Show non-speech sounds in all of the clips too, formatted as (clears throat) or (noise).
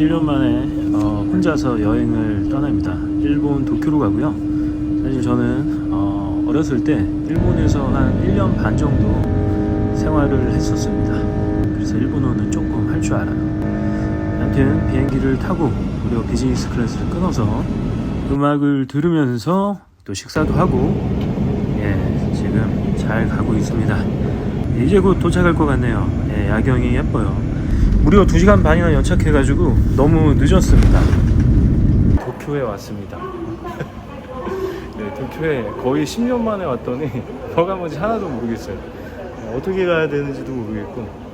7년 만에 어, 혼자서 여행을 떠납니다. 일본 도쿄로 가고요. 사실 저는 어, 어렸을 때 일본에서 한 1년 반 정도 생활을 했었습니다. 그래서 일본어는 조금 할 줄 알아요. 아무튼 비행기를 타고 무려 비즈니스 클래스를 끊어서 음악을 들으면서 또 식사도 하고 예, 지금 잘 가고 있습니다. 이제 곧 도착할 것 같네요. 예, 야경이 예뻐요. 무려 2시간 반이나 연착해가지고 너무 늦었습니다. 도쿄에 왔습니다. (laughs) 네, 도쿄에 거의 10년 만에 왔더니 (laughs) 뭐가 뭔지 하나도 모르겠어요. 어, 어떻게 가야 되는지도 모르겠고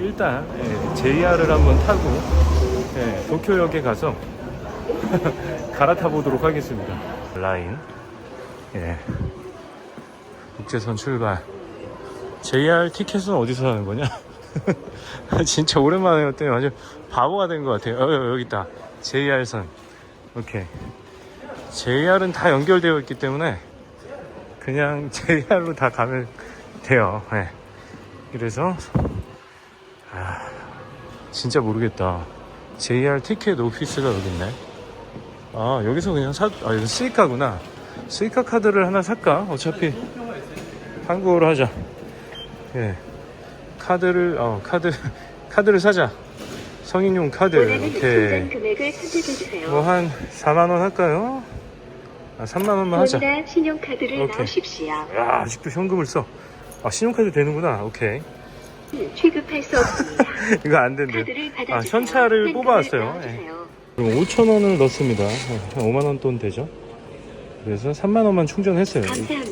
일단 예, JR을 한번 타고 예, 도쿄역에 가서 (laughs) 갈아타 보도록 하겠습니다. 라인 예. 국제선 출발. JR 티켓은 어디서 사는 거냐? (laughs) 진짜 오랜만에 왔더니 완전 바보가 된 것 같아요. 어, 여기 있다. JR선. 오케이. JR은 다 연결되어 있기 때문에 그냥 (laughs) JR로 다 가면 돼요. 네. 그래서 아, 진짜 모르겠다. JR 티켓 오피스가 여기 있네. 아 여기서 그냥 사, 아 이거 스이카구나. 스이카 카드를 하나 살까? 어차피 한국어로 하자. 예. 카드를 어 카드 카드를 사자. 성인용 카드. 오케이. 금액을 선택해 주세요. 뭐 한 4만 원 할까요? 아 3만 원만 하자. 신용카드를 오케이. 넣으십시오. 야 아직도 현금을 써. 아 신용카드 되는구나. 오케이. 취급할 수 없습니다. (laughs) 이거 안 된대. 카드를 받아주세요. 아 현찰을 뽑아왔어요. 넣어주세요. 그럼 5천 원을 넣습니다. 한 5만 원 돈 되죠? 그래서 3만 원만 충전했어요. 감사합니다.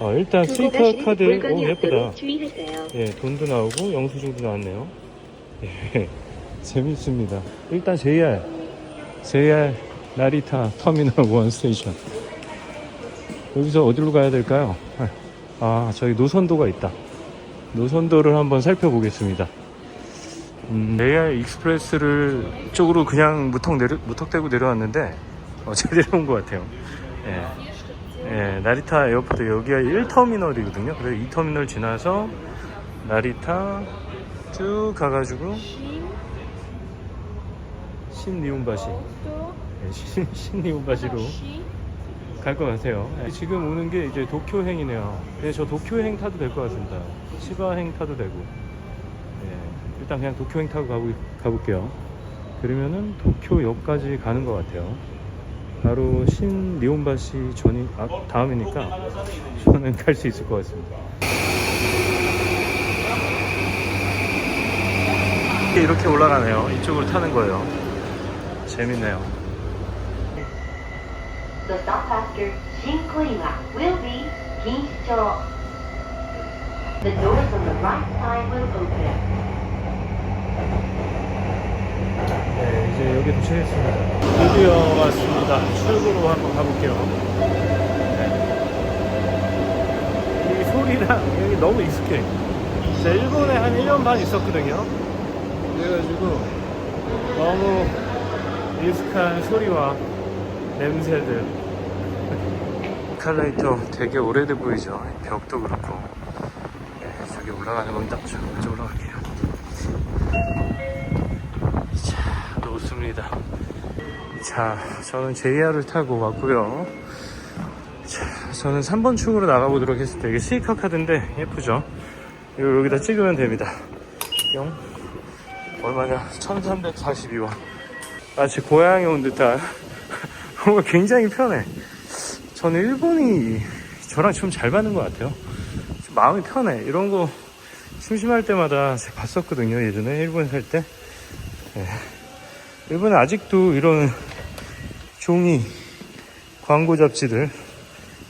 어, 일단 가시는 카드 오 예쁘다. 주의하세요. 예, 돈도 나오고 영수증도 나왔네요. 예, (laughs) 재밌습니다. 일단 JR, JR 나리타 터미널 1 스테이션. 여기서 어디로 가야 될까요? 아, 저기 노선도가 있다. 노선도를 한번 살펴보겠습니다. 음, JR 익스프레스를 쪽으로 그냥 무턱 내려, 무턱대고 내려왔는데 어, (laughs) 잘 내려온 것 같아요. 예. 예, 나리타 에어포트 여기가 1터미널이거든요. 그래서 2터미널 지나서 나리타 쭉 가가지고 신리온바시 예, 신, 신리온바시로 갈 것 같아요. 예, 지금 오는 게 이제 도쿄행이네요. 예, 저 도쿄행 타도 될 것 같습니다. 치바행 타도 되고. 예, 일단 그냥 도쿄행 타고 가보, 가볼게요. 그러면은 도쿄역까지 가는 것 같아요. 바로 신리온바시 전이 아, 다음이니까 저는 갈 수 있을 것 같습니다. 이렇게 올라가네요. 이쪽으로 타는 거예요. 재밌네요. The stop after Shinkoima will be Kinshicho. The doors on the right side will open. 네, 이제 여기 도착했습니다. 드디어 왔습니다. 출구로 한번 가볼게요. 네. 이 소리랑 여기 너무 익숙해. 제가 일본에 한 1년 반 있었거든요. 그래가지고 너무 익숙한 소리와 냄새들. (laughs) 칼라이터 되게 오래돼 보이죠. 벽도 그렇고. 네, 저기 올라가는 겁니다. 저 먼저 올라갈게요. 자, 놓습니다. 자, 저는 JR을 타고 왔고요. 자, 저는 3번 축으로 나가보도록 했습니다. 이게 스이카 카드인데 예쁘죠? 이거 여기다 찍으면 됩니다. 영 얼마냐? 1342원. 마치 고향에 온 듯한 (laughs) 뭔가 굉장히 편해. 저는 일본이 저랑 좀 잘 맞는 것 같아요. 좀 마음이 편해. 이런 거 심심할 때마다 봤었거든요. 예전에 일본 살 때. 예. 일본에 아직도 이런 종이 광고 잡지들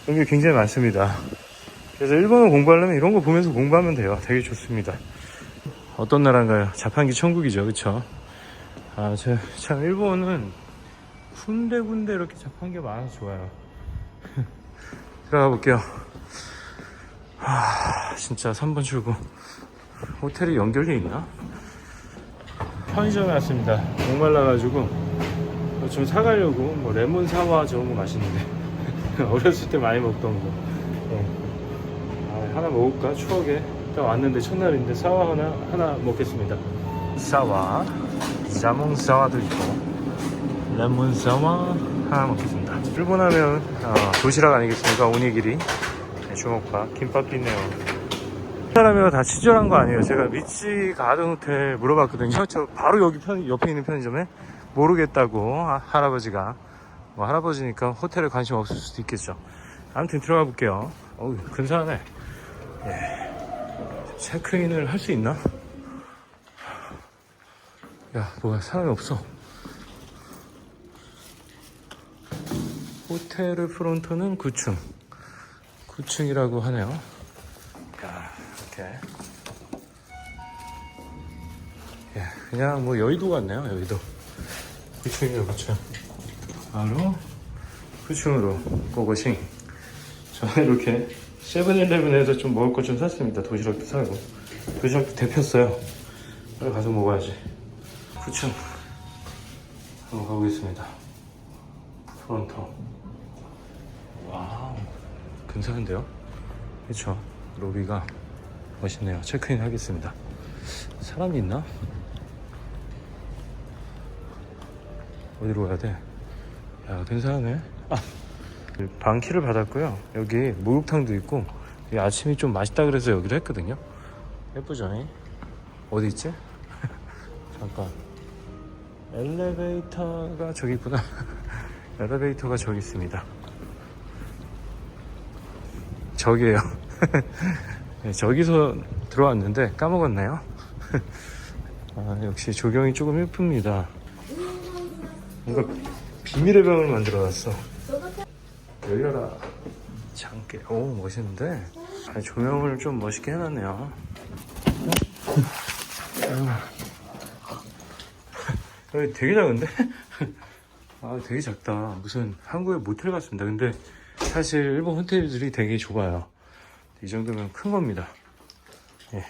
이런 게 굉장히 많습니다. 그래서 일본어 공부하려면 이런 거 보면서 공부하면 돼요. 되게 좋습니다. 어떤 나라인가요? 자판기 천국이죠. 그쵸? 아, 저, 참, 일본은 군데군데 이렇게 자판기가 많아서 좋아요. (laughs) 들어가 볼게요. 아, 진짜 3번 출구. 호텔이 연결돼 있나? 편의점에 왔습니다. 목말라가지고 뭐좀 사가려고 뭐 레몬 사와 저런 거 맛있는데 (laughs) 어렸을 때 많이 먹던 거. 네. 아, 하나 먹을까 추억에 딱 왔는데 첫날인데 사와 하나 하나 먹겠습니다. 사와 자몽 사와도 있고 레몬 사와 하나 먹겠습니다. 일본 하면 어, 도시락 아니겠습니까? 오니기리, 네, 주먹밥, 김밥도 있네요. 사람이가 다 친절한 거 아니에요. 제가 미치 가든 호텔 물어봤거든요. 저 바로 여기 편, 옆에 있는 편의점에 모르겠다고 아, 할아버지가 뭐 할아버지니까 호텔에 관심 없을 수도 있겠죠. 아무튼 들어가 볼게요. 어우 근사하네. 예. 체크인을 할 수 있나? 야 뭐야 사람이 없어. 호텔 프론트는 9층. 9층이라고 하네요. 야, 이렇게. 예, 그냥 뭐 여의도 같네요, 여의도. 9층이에요, 9층. 바로 9층으로 고고싱. 저는 이렇게 세븐일레븐에서 좀 먹을 것 좀 샀습니다. 도시락도 사고. 도시락도 데폈어요. 빨리 가서 먹어야지. 9층. 한번 가보겠습니다. 프론터. 와우. 근사한데요? 그쵸. 로비가 멋있네요. 체크인 하겠습니다. 사람이 있나? 어디로 가야 돼? 야, 근사하네. 아, 방키를 받았고요. 여기 목욕탕도 있고, 아침이 좀 맛있다 그래서 여기로 했거든요. 예쁘죠? 어디 있지? (laughs) 잠깐. 엘리베이터가 저기 있구나. (laughs) 엘리베이터가 저기 있습니다. 저기에요. (laughs) 네, 저기서 들어왔는데 까먹었나요? (laughs) 아, 역시 조경이 조금 예쁩니다. 뭔가 비밀의 방을 만들어 놨어. 열려라. 장깨. 오, 멋있는데? 아, 조명을 좀 멋있게 해놨네요. 여기 되게 작은데? (laughs) 아, 되게 작다. 무슨 한국의 모텔 같습니다. 근데 사실 일본 호텔들이 되게 좁아요. 이 정도면 큰 겁니다. 예.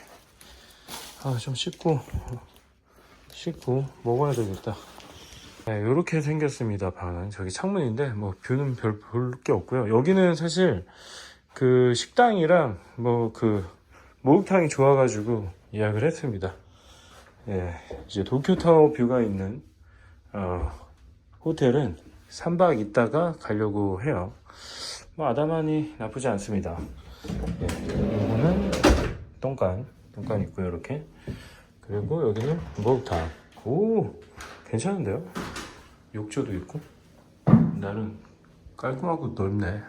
아, 좀 씻고, 씻고 먹어야 되겠다. 네, 이렇게 생겼습니다. 방은. 저기 창문인데, 뭐, 뷰는 별 볼 게 없고요. 여기는 사실 그 식당이랑 뭐 그 목욕탕이 좋아가지고 예약을 했습니다. 예, 이제 도쿄타워 뷰가 있는, 어, 호텔은 3박 있다가 가려고 해요. 뭐 아담하니 나쁘지 않습니다. 예, 이거는 똥간, 똥간 있고요, 이렇게. 그리고 여기는 목욕탕. 오, 괜찮은데요? 욕조도 있고. 나름 깔끔하고 넓네.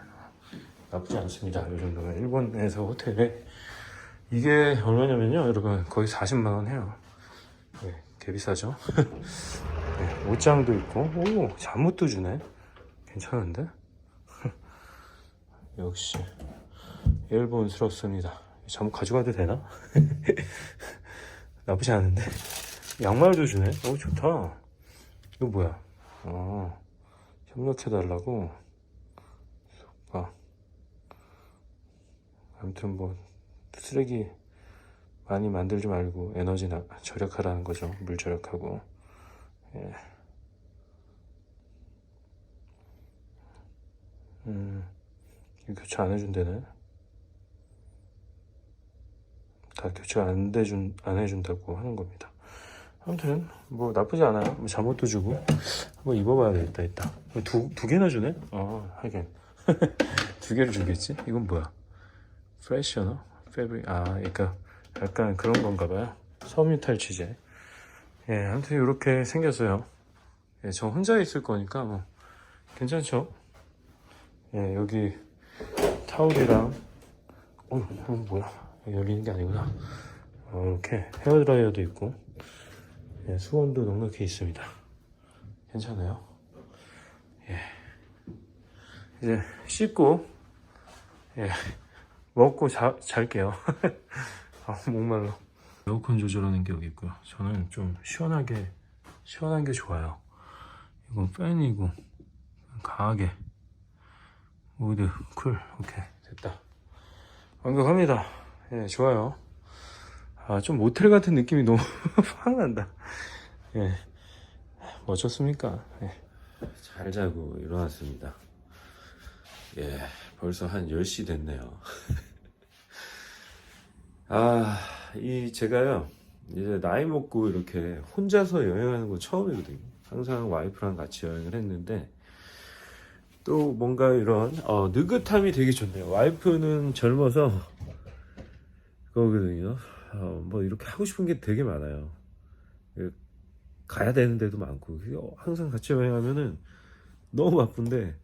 나쁘지 않습니다. 이 정도면 일본에서 호텔에 이게 얼마냐면요, 여러분 거의 40만 원 해요. 네, 개 비싸죠. (laughs) 네, 옷장도 있고, 오 잠옷도 주네. 괜찮은데? (laughs) 역시 일본스럽습니다. 잠옷 가져가도 되나? (laughs) 나쁘지 않은데. 양말도 주네. 오 좋다. 이거 뭐야? 어 협력해달라고. 아. 아무튼 뭐 쓰레기 많이 만들지 말고 에너지 나, 절약하라는 거죠. 물 절약하고. 예. 음, 교체 안 해준대네. 다 교체 안 해준 안 해준다고 하는 겁니다. 아무튼 뭐 나쁘지 않아요. 뭐 잠옷도 주고 한번 입어봐야 되겠다. 이따 두, 두 개나 주네? 어 하긴 (laughs) 두 개를 주겠지? 이건 뭐야? 프레셔너? 패브릭 아 그러니까 약간 그런 건가 봐요. 섬유 탈취제. 예, 아무튼 이렇게 생겼어요. 예, 저 혼자 있을 거니까 뭐 괜찮죠? 예, 여기 타올이랑 어, 이건 뭐야? 있는 게 아니구나. 어, 이렇게 헤어드라이어도 있고 예, 수건도 넉넉히 있습니다. 괜찮아요. 예. 이제 씻고 예, 먹고 자, 잘게요. (laughs) 아, 목말라. 에어컨 조절하는 게 여기 있고요. 저는 좀 시원하게 시원한 게 좋아요. 이건 팬이고 강하게 모드 쿨 오케이 됐다. 완벽합니다. 예, 좋아요. 아, 좀 모텔 같은 느낌이 너무 (laughs) 확 난다. 예. 뭐 어쩌습니까? 예. 잘 자고 일어났습니다. 예, 벌써 한 10시 됐네요. (laughs) 아, 이 제가요, 이제 나이 먹고 이렇게 혼자서 여행하는 건 처음이거든요. 항상 와이프랑 같이 여행을 했는데 또 뭔가 이런 어, 느긋함이 되게 좋네요. 와이프는 젊어서 그거거든요. 어, 뭐 이렇게 하고 싶은 게 되게 많아요. 그 가야 되는 데도 많고 항상 같이 여행하면은 너무 바쁜데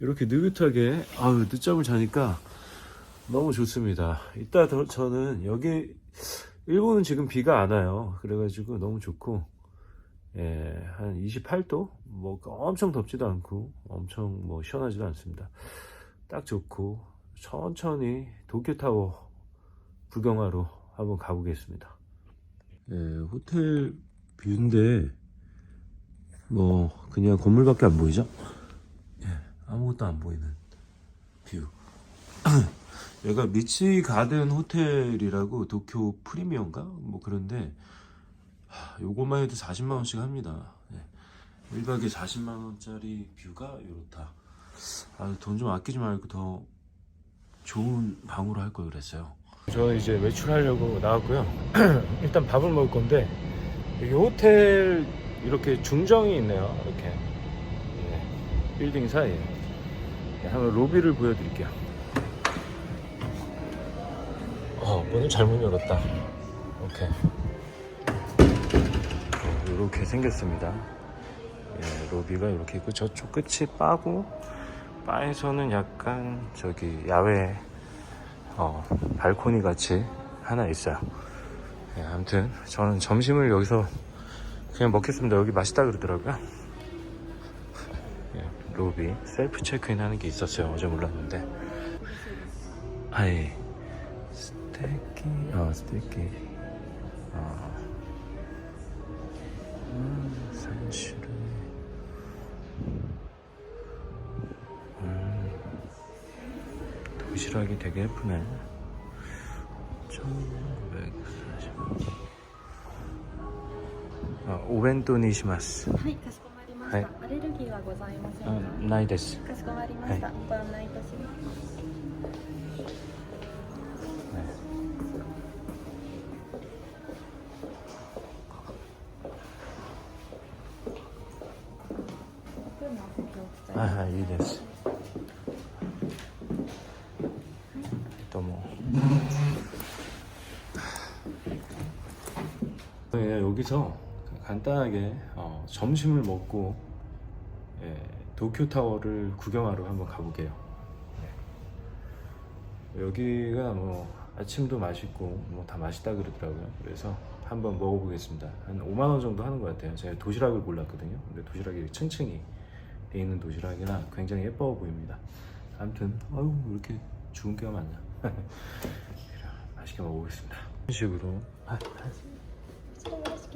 이렇게 느긋하게 아유 늦잠을 자니까 너무 좋습니다. 이따 더- 저는 여기 일본은 지금 비가 안 와요. 그래가지고 너무 좋고 예, 한 28도 뭐 엄청 덥지도 않고 엄청 뭐 시원하지도 않습니다. 딱 좋고 천천히 도쿄타워 구경하러 한번 가보겠습니다. 예, 호텔 뷰인데 뭐 그냥 건물밖에 안 보이죠? 예, 아무것도 안 보이는 뷰. (clears throat) 여기가 미치 가든 호텔이라고 도쿄 프리미엄가 뭐 그런데 하, 요것만 해도 40만 원씩 합니다. 예. 1박에 40만 원짜리 뷰가 이렇다. 아, 돈 좀 아끼지 말고 더 좋은 방으로 할 걸 그랬어요. 저는 이제 외출하려고 나왔고요. (clears throat) 일단 밥을 먹을 건데 여기 호텔 이렇게 중정이 있네요. 이렇게 예, 빌딩 사이에 예, 한번 로비를 보여드릴게요. 어, 문을 잘못 열었다. 오케이. 어, 이렇게 생겼습니다. 예, 로비가 이렇게 있고 저쪽 끝이 바고 바에서는 약간 저기 야외 어, 발코니 같이 하나 있어요. 예, 아무튼 저는 점심을 여기서 그냥 먹겠습니다. 여기 맛있다 그러더라고요. 예, 로비 셀프 체크인 하는 게 있었어요. 어제 몰랐는데. 아이 스테이키, 어 스테이키, 어, 도시락이 되게 예쁘네. 1940. 아, お弁当にします。はい、かしこまりました。はいアレルギーはございませんあか。ないです。かしこまりました。ご案内いたします。どうもお席お記載はいはい、いいです。 여기서 간단하게 어, 점심을 먹고 예, 도쿄 타워를 구경하러 한번 가볼게요. 네. 여기가 뭐 아침도 맛있고 뭐 다 맛있다 그러더라고요. 그래서 한번 먹어보겠습니다. 한 5만 원 정도 하는 것 같아요. 제가 도시락을 골랐거든요. 근데 도시락이 층층이 돼 있는 도시락이라 굉장히 예뻐 보입니다. 아무튼 아유 왜 이렇게 죽은 게가 많냐. (laughs) 맛있게 먹어보겠습니다. 이런 식으로 そ れよろし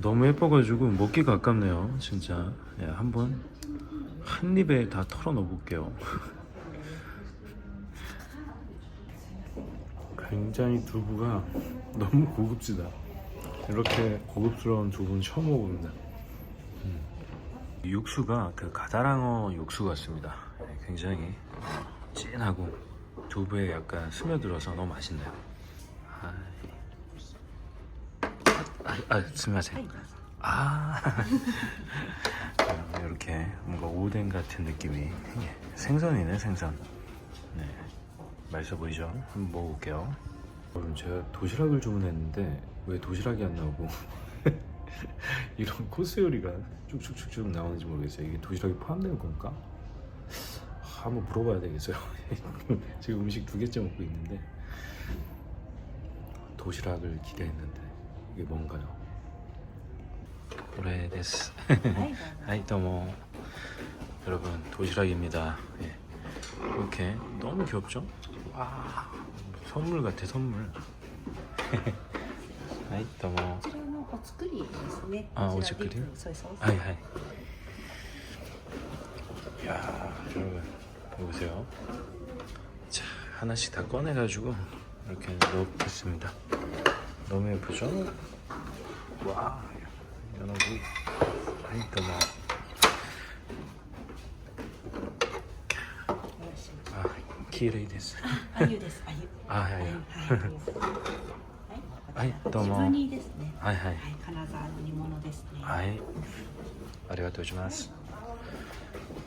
너무 예뻐가지고 먹기가 아깝네요 진짜 예, 한번 한 입에 다 털어 넣어 볼게요 (laughs) 굉장히 두부가 너무 고급지다. 이렇게 고급스러운 두부는 처음 먹어봅니다. 음. 이 육수가 그 가다랑어 육수 같습니다. 네, 굉장히 어, 진하고 두부에 약간 스며들어서 너무 맛있네요. 아, 아, 아, 스미마셍. (laughs) 아, 이렇게 뭔가 오뎅 같은 느낌이 예, 생선이네 생선. 네. 맛있어 보이죠? 한번 먹어볼게요. 여러분 제가 도시락을 주문했는데 왜 도시락이 안 나오고 (laughs) 이런 코스 요리가 쭉쭉쭉쭉 나오는지 모르겠어요. 이게 도시락이 포함되는 건가? 하, 한번 물어봐야 되겠어요. (laughs) 지금 음식 두 개째 먹고 있는데 도시락을 기대했는데 이게 뭔가요? 그래 데스. はい。 하이 도모 여러분 도시락입니다 예. 이렇게 너무 귀엽죠? 와 선물 같아 선물 하이 도모 こちらのお お作りですね。あこちらお作りビーフそうそうそう 하이 하이. 야 여러분 보세요. 자 하나씩 다 꺼내가지고 이렇게 넣겠습니다. 너무 예쁘죠? 와, 여러분, 아이고 뭐. 아, 기레이 됐어. 아유 됐어. 아유. 아, 아. 아유. 아이, 너무. 뭐. 아이, 아이. 아이, 아이. 아리가토 고자이마스.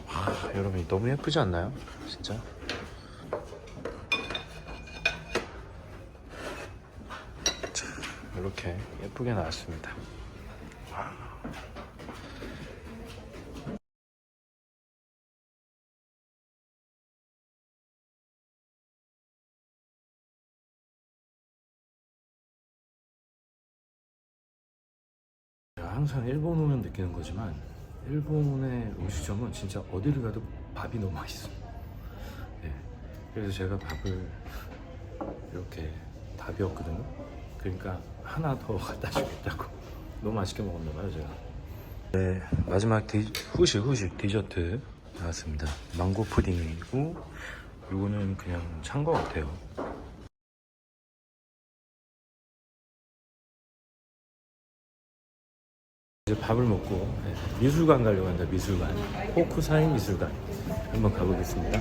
와, 아, 여러분 너무 예쁘지 않나요? 진짜. 이렇게 예쁘게 나왔습니다 항상 일본 오면 느끼는 거지만 일본의 음식점은 진짜 어디를 가도 밥이 너무 맛있어. 네. 그래서 제가 밥을 이렇게 다 비웠거든요. 그러니까 하나 더 갖다 주겠다고 너무 맛있게 먹었나 봐요 제가. 네 마지막 디, 후식 후식 디저트 나왔습니다. 망고 푸딩이고 이거는 그냥 찬 거 같아요. 이제 밥을 먹고 네, 미술관 가려고 한다 미술관 호쿠사인 미술관 한번 가보겠습니다